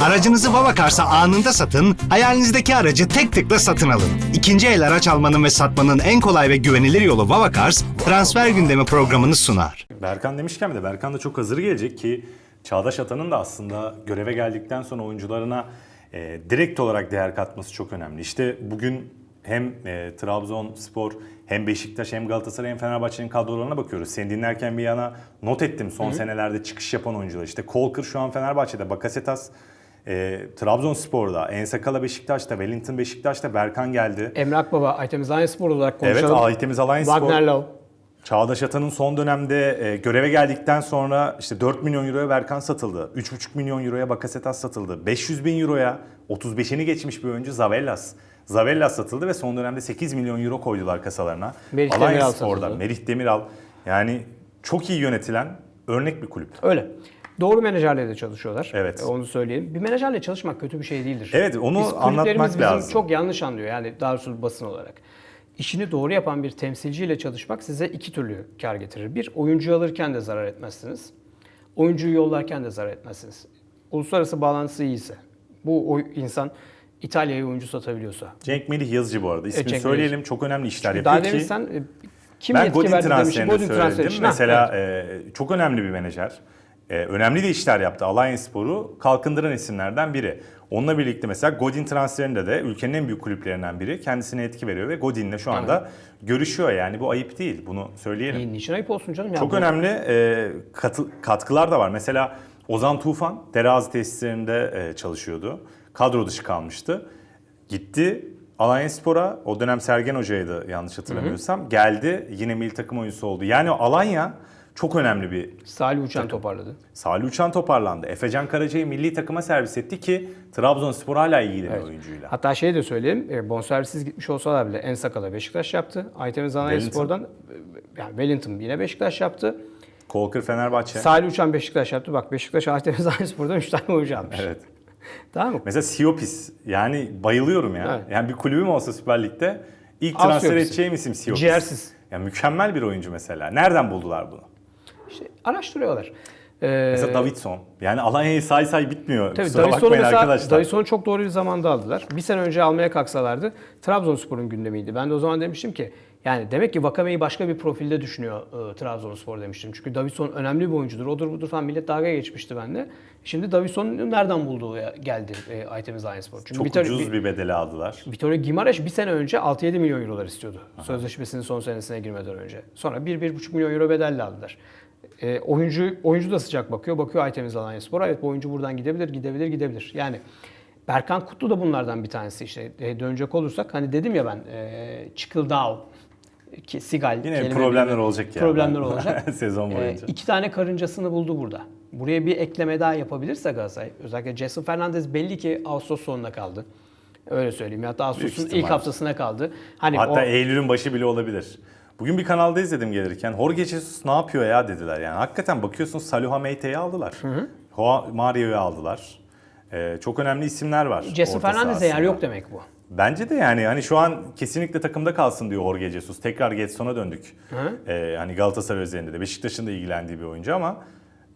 Aracınızı Vavacars'a anında satın, hayalinizdeki aracı tek tıkla satın alın. İkinci el araç almanın ve satmanın en kolay ve güvenilir yolu Vavacars, transfer gündemi programını sunar. Berkan demişken de Berkan da çok hazır gelecek ki Çağdaş Atan'ın da aslında göreve geldikten sonra oyuncularına e, direkt olarak değer katması çok önemli. İşte bugün hem e, Trabzonspor hem Beşiktaş hem Galatasaray hem Fenerbahçe'nin kadrolarına bakıyoruz. Seni dinlerken bir yana not ettim son senelerde çıkış yapan oyuncular. İşte Kolkır şu an Fenerbahçe'de, Bakasetas e, Trabzonspor'da, Ensakala Beşiktaş'ta, Wellington Beşiktaş'ta, Berkan geldi. Emrak Baba, Aytemiz Spor olarak Evet, konuşalım. Aytemiz Alliance Wagner Love. Çağdaş Atan'ın son dönemde e, göreve geldikten sonra işte 4 milyon euroya Berkan satıldı. 3,5 milyon euroya Bakasetas satıldı. 500 bin euroya 35'ini geçmiş bir oyuncu Zavellas. Zavellas satıldı ve son dönemde 8 milyon euro koydular kasalarına. Merih Alliance Demiral Spor'dan, satıldı. Merih Demiral. Yani çok iyi yönetilen örnek bir kulüp. Öyle. Doğru menajerle de çalışıyorlar. Evet. E, Onu söyleyelim. Bir menajerle çalışmak kötü bir şey değildir. Evet, onu Biz, anlatmak bizim lazım. çok yanlış anlıyor yani daha doğrusu basın olarak. İşini doğru yapan bir temsilciyle çalışmak size iki türlü kar getirir. Bir, oyuncuyu alırken de zarar etmezsiniz. Oyuncuyu yollarken de zarar etmezsiniz. Uluslararası bağlantısı iyiyse, bu o insan İtalya'ya oyuncu satabiliyorsa. Cenk Melih Yazıcı bu arada. İsmini Cenk söyleyelim. Çok önemli işler yapıyor Daha ki. sen e, kim ben yetki Godin transferini söyledim. Ha, Mesela evet. e, çok önemli bir menajer. E, önemli de işler yaptı. Alliance Spor'u kalkındıran isimlerden biri. Onunla birlikte mesela Godin transferinde de ülkenin en büyük kulüplerinden biri kendisine etki veriyor ve Godin'le şu anda görüşüyor yani bu ayıp değil bunu söyleyelim. E, niçin ayıp olsun canım? Ya Çok bu- önemli e, katı- katkılar da var. Mesela Ozan Tufan terazi tesislerinde e, çalışıyordu. Kadro dışı kalmıştı. Gitti Alanya Spor'a, o dönem Sergen Hoca'ydı yanlış hatırlamıyorsam. Geldi yine milli takım oyuncusu oldu. Yani Alanya çok önemli bir Salih Uçan toparladı. Salih Uçan toparlandı. Efecan Karaca'yı milli takıma servis etti ki Trabzonspor hala ilgileniyor oyuncuyla. Hatta şey de söyleyeyim, e, bonservisiz gitmiş olsalar bile en sakala Beşiktaş yaptı. Aytemiz Wellington. Spor'dan, e, yani Wellington yine Beşiktaş yaptı. Kolkır Fenerbahçe. Salih Uçan Beşiktaş yaptı. Bak Beşiktaş Aytemiz Spor'dan 3 tane oyuncu almış. Evet. Tamam mı? Mesela Siopis yani bayılıyorum ya. Evet. Yani bir kulübüm olsa Süper Lig'de ilk Al transfer Siopis'i. edeceğim isim Siopis. Ciğersiz. Ya mükemmel bir oyuncu mesela. Nereden buldular bunu? İşte araştırıyorlar. Ee, Mesela Davidson. Yani Alanya'yı say say bitmiyor. Tabii Kusura Davidson'u mesela arkadaşlar. Davidson'u çok doğru bir zamanda aldılar. Bir sene önce almaya kalksalardı Trabzonspor'un gündemiydi. Ben de o zaman demiştim ki yani demek ki Vakame'yi başka bir profilde düşünüyor e, Trabzonspor demiştim. Çünkü Davidson önemli bir oyuncudur. Odur budur falan millet dalga geçmişti bende. Şimdi Davidson'u nereden bulduğu geldi e, Aytemiz Spor. Çünkü Çok Vitor- ucuz bir bedeli aldılar. Vittorio Gimareş bir sene önce 6-7 milyon eurolar istiyordu. Sözleşmesinin son senesine girmeden önce. Sonra 1-1,5 milyon euro bedelle aldılar. E, oyuncu oyuncu da sıcak bakıyor. Bakıyor Aytemiz Alanya Spor'a. Evet bu oyuncu buradan gidebilir, gidebilir, gidebilir. Yani Berkan Kutlu da bunlardan bir tanesi işte. E, dönecek olursak hani dedim ya ben e, Çıkıldao, ki Sigal. Yine problemler olacak ya. Problemler olacak. Sezon E, boyunca. iki tane karıncasını buldu burada. Buraya bir ekleme daha yapabilirse Galatasaray, özellikle Jason Fernandez belli ki Ağustos sonuna kaldı. Öyle söyleyeyim. Hatta Ağustos'un ilk haftasına kaldı. Hani Hatta o, Eylül'ün başı bile olabilir. Bugün bir kanalda izledim gelirken. Jorge Jesus ne yapıyor ya dediler. Yani hakikaten bakıyorsun Saluha Meite'yi aldılar. Hoa Mario'yu aldılar. Ee, çok önemli isimler var. Jason Fernandez'e yer yok demek bu. Bence de yani hani şu an kesinlikle takımda kalsın diyor Jorge Jesus. Tekrar Getson'a döndük. Ee, hani Galatasaray üzerinde de Beşiktaş'ın da ilgilendiği bir oyuncu ama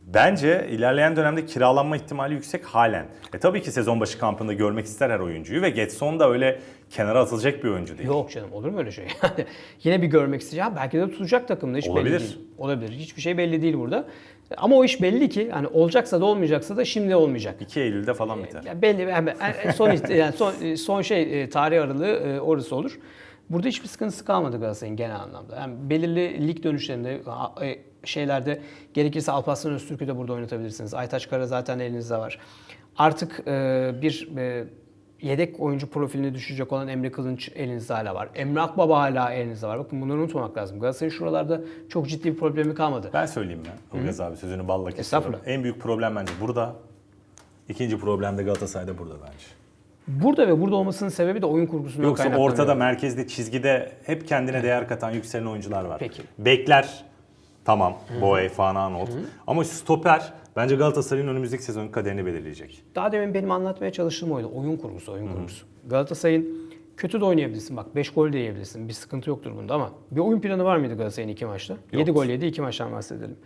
bence ilerleyen dönemde kiralanma ihtimali yüksek halen. E tabii ki sezon başı kampında görmek ister her oyuncuyu ve Getson da öyle kenara atılacak bir oyuncu değil. Yok canım olur mu öyle şey? Yani Yine bir görmek isteyeceğim. Belki de tutacak takımda hiç Olabilir. belli değil. Olabilir. Hiçbir şey belli değil burada. Ama o iş belli ki hani olacaksa da olmayacaksa da şimdi olmayacak. 2 Eylül'de falan biter. Yani belli yani son yani son son şey e, tarih aralığı e, orası olur. Burada hiçbir sıkıntısı kalmadı Galatasaray'ın genel anlamda. Yani belirli lig dönüşlerinde e, şeylerde gerekirse Alparslan Öztürk'ü de burada oynatabilirsiniz. Aytaç Kara zaten elinizde var. Artık e, bir e, yedek oyuncu profiline düşecek olan Emre Kılınç elinizde hala var. Emre Akbaba hala elinizde var. Bakın bunları unutmamak lazım. Galatasaray'ın şuralarda çok ciddi bir problemi kalmadı. Ben söyleyeyim mi? Ilgaz abi sözünü balla kesiyorum. En büyük problem bence burada. İkinci problem de Galatasaray'da burada bence. Burada ve burada olmasının sebebi de oyun kurgusundan Yoksa kaynaklanıyor. ortada, merkezde, çizgide hep kendine değer katan yükselen oyuncular var. Peki. Bekler tamam. Boye, Fananot. Ama stoper bence Galatasaray'ın önümüzdeki sezonun kaderini belirleyecek. Daha demin benim anlatmaya çalıştığım oydu. Oyun kurgusu, oyun kurgusu. Galatasaray'ın kötü de oynayabilirsin. Bak 5 gol de yiyebilirsin. Bir sıkıntı yoktur bunda ama bir oyun planı var mıydı Galatasaray'ın iki maçta? 7 gol yedi, iki maçtan bahsedelim.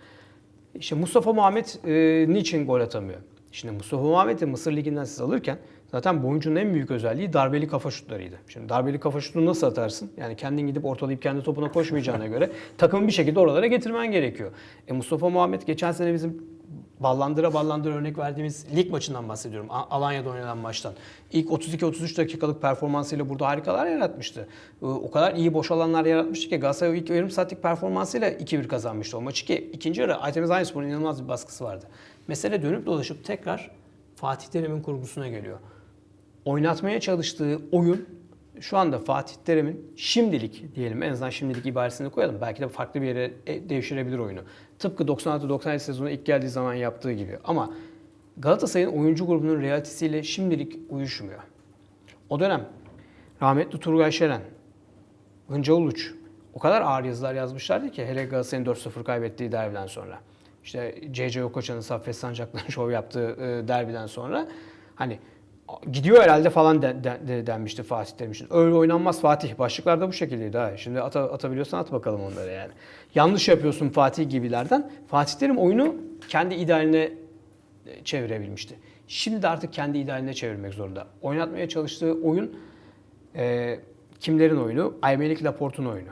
İşte Mustafa Muhammed e, niçin gol atamıyor? Şimdi Mustafa Muhammed'i Mısır Ligi'nden siz alırken zaten bu oyuncunun en büyük özelliği darbeli kafa şutlarıydı. Şimdi darbeli kafa şutunu nasıl atarsın? Yani kendin gidip ortalayıp kendi topuna koşmayacağına göre takımı bir şekilde oralara getirmen gerekiyor. E Mustafa Muhammed geçen sene bizim ballandıra ballandıra örnek verdiğimiz lig maçından bahsediyorum. Alanya'da oynanan maçtan. İlk 32-33 dakikalık performansıyla burada harikalar yaratmıştı. Ee, O kadar iyi boş alanlar yaratmıştı ki Galatasaray ilk yarım saatlik performansıyla 2-1 kazanmıştı o maçı ki ikinci yarı Aytemiz Aynıspor'un inanılmaz bir baskısı vardı. Mesele dönüp dolaşıp tekrar Fatih Terim'in kurgusuna geliyor. Oynatmaya çalıştığı oyun şu anda Fatih Terim'in şimdilik diyelim en azından şimdilik ibaresini koyalım. Belki de farklı bir yere e, devşirebilir oyunu. Tıpkı 96-97 sezonu ilk geldiği zaman yaptığı gibi. Ama Galatasaray'ın oyuncu grubunun realitesiyle şimdilik uyuşmuyor. O dönem rahmetli Turgay Şeren, Hınca Uluç o kadar ağır yazılar yazmışlardı ki hele Galatasaray'ın 4-0 kaybettiği derbiden sonra. İşte C.C. Okoçan'ın Saffet Sancaklı'nın şov yaptığı e, derbiden sonra hani gidiyor herhalde falan de, de- de- denmişti Fatih Terim için. Öyle oynanmaz Fatih. Başlıklarda bu şekildeydi ha. Şimdi ata, atabiliyorsan at bakalım onları yani. Yanlış yapıyorsun Fatih gibilerden. Fatih Terim oyunu kendi idealine e, çevirebilmişti. Şimdi de artık kendi idealine çevirmek zorunda. Oynatmaya çalıştığı oyun e, kimlerin oyunu? Aymeric Laporte'un oyunu.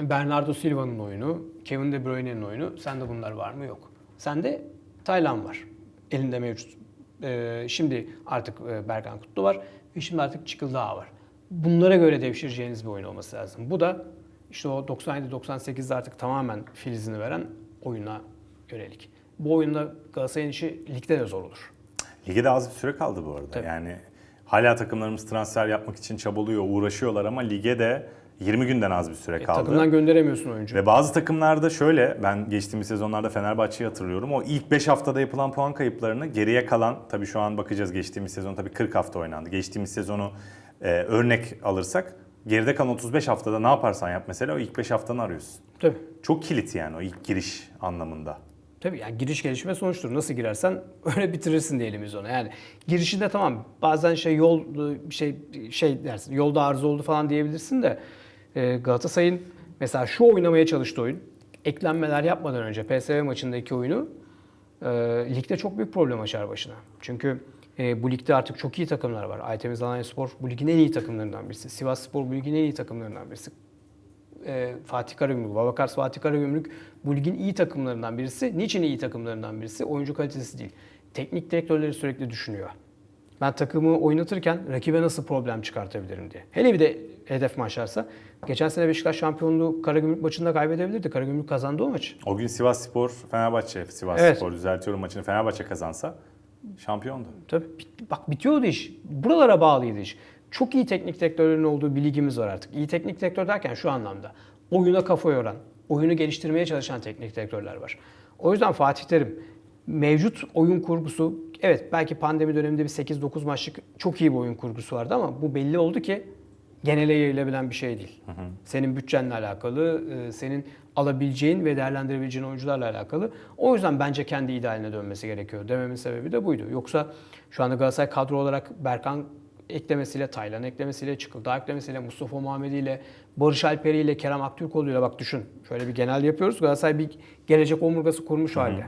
Bernardo Silva'nın oyunu, Kevin De Bruyne'nin oyunu. Sende bunlar var mı? Yok. Sende Taylan var. Elinde mevcut. Ee, şimdi artık e, Berkan Kutlu var ve şimdi artık Çıkıldağ var. Bunlara göre devşireceğiniz bir oyun olması lazım. Bu da işte o 97-98'de artık tamamen filizini veren oyuna yönelik. Bu oyunda Galatasaray'ın işi ligde de zor olur. Lige de az bir süre kaldı bu arada. Tabii. Yani hala takımlarımız transfer yapmak için çabalıyor, uğraşıyorlar ama lige de 20 günden az bir süre E, kaldı. takımdan gönderemiyorsun oyuncu. Ve bazı takımlarda şöyle, ben geçtiğimiz sezonlarda Fenerbahçe'yi hatırlıyorum. O ilk 5 haftada yapılan puan kayıplarını geriye kalan, tabii şu an bakacağız geçtiğimiz sezon tabii 40 hafta oynandı. Geçtiğimiz sezonu e, örnek alırsak geride kalan 35 haftada ne yaparsan yap mesela o ilk 5 haftanı arıyorsun. Tabii. Çok kilit yani o ilk giriş anlamında. Tabii yani giriş gelişme sonuçtur. Nasıl girersen öyle bitirirsin diyelim biz ona. Yani girişinde tamam bazen şey yol şey şey dersin. Yolda arıza oldu falan diyebilirsin de e, Galatasaray'ın mesela şu oynamaya çalıştığı oyun eklenmeler yapmadan önce PSV maçındaki oyunu e, ligde çok büyük problem açar başına. Çünkü e, bu ligde artık çok iyi takımlar var. Aytemiz Alanyaspor bu ligin en iyi takımlarından birisi. Sivas Spor bu ligin en iyi takımlarından birisi e, Fatih Karagümrük, Babakars Fatih Karagümrük bu ligin iyi takımlarından birisi. Niçin iyi takımlarından birisi? Oyuncu kalitesi değil. Teknik direktörleri sürekli düşünüyor. Ben takımı oynatırken rakibe nasıl problem çıkartabilirim diye. Hele bir de hedef maçlarsa. Geçen sene Beşiktaş şampiyonluğu Karagümrük maçında kaybedebilirdi. Karagümrük kazandı o maçı. O gün Sivas Spor, Fenerbahçe, Sivas Evet. Spor düzeltiyorum maçını Fenerbahçe kazansa şampiyondu. Tabii bak bitiyordu iş. Buralara bağlıydı iş. Çok iyi teknik direktörlerin olduğu bir ligimiz var artık. İyi teknik direktör derken şu anlamda. Oyuna kafa yoran, oyunu geliştirmeye çalışan teknik direktörler var. O yüzden Fatih Terim mevcut oyun kurgusu evet belki pandemi döneminde bir 8-9 maçlık çok iyi bir oyun kurgusu vardı ama bu belli oldu ki genele yayılabilen bir şey değil. Senin bütçenle alakalı, e, senin alabileceğin ve değerlendirebileceğin oyuncularla alakalı. O yüzden bence kendi idealine dönmesi gerekiyor dememin sebebi de buydu. Yoksa şu anda Galatasaray kadro olarak Berkan eklemesiyle, Taylan eklemesiyle, Çıkıldağ eklemesiyle, Mustafa Muhammedi ile, Barış Alperi ile, Kerem Aktürkoğlu ile bak düşün. Şöyle bir genel yapıyoruz. Galatasaray bir gelecek omurgası kurmuş halde.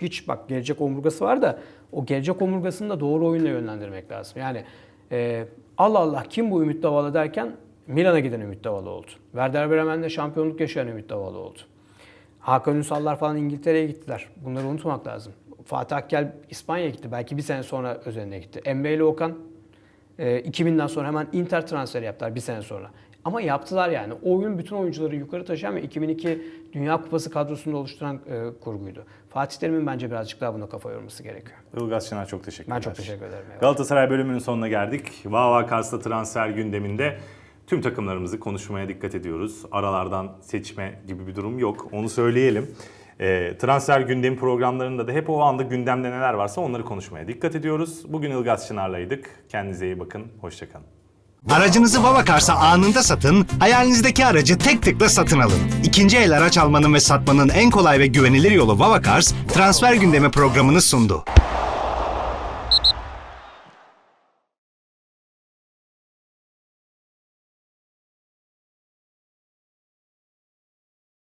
Hiç bak gelecek omurgası var da o gelecek omurgasını da doğru oyunla yönlendirmek lazım. Yani e, Allah Allah kim bu Ümit Davala derken Milan'a giden Ümit Davala oldu. Werder Bremen'de şampiyonluk yaşayan Ümit Davala oldu. Hakan Ünsallar falan İngiltere'ye gittiler. Bunları unutmak lazım. Fatih Akkel İspanya'ya gitti. Belki bir sene sonra özeline gitti. Emre ile Okan e, 2000'den sonra hemen Inter transferi yaptılar bir sene sonra. Ama yaptılar yani. O oyun bütün oyuncuları yukarı taşıyan ve 2002 Dünya Kupası kadrosunu oluşturan e, kurguydu. Fatih Terim'in bence birazcık daha buna kafa yorması gerekiyor. Ilgaz Şener çok teşekkürler. Ben çok teşekkür ederim. Eyvallah. Galatasaray bölümünün sonuna geldik. Vava Kars'ta transfer gündeminde tüm takımlarımızı konuşmaya dikkat ediyoruz. Aralardan seçme gibi bir durum yok. Onu söyleyelim. Ee, transfer gündemi programlarında da hep o anda gündemde neler varsa onları konuşmaya dikkat ediyoruz. Bugün Ilgaz Çınar'laydık. Kendinize iyi bakın. Hoşçakalın. Aracınızı Babakars'a anında satın, hayalinizdeki aracı tek tıkla satın alın. İkinci el araç almanın ve satmanın en kolay ve güvenilir yolu Babakars, transfer gündemi programını sundu.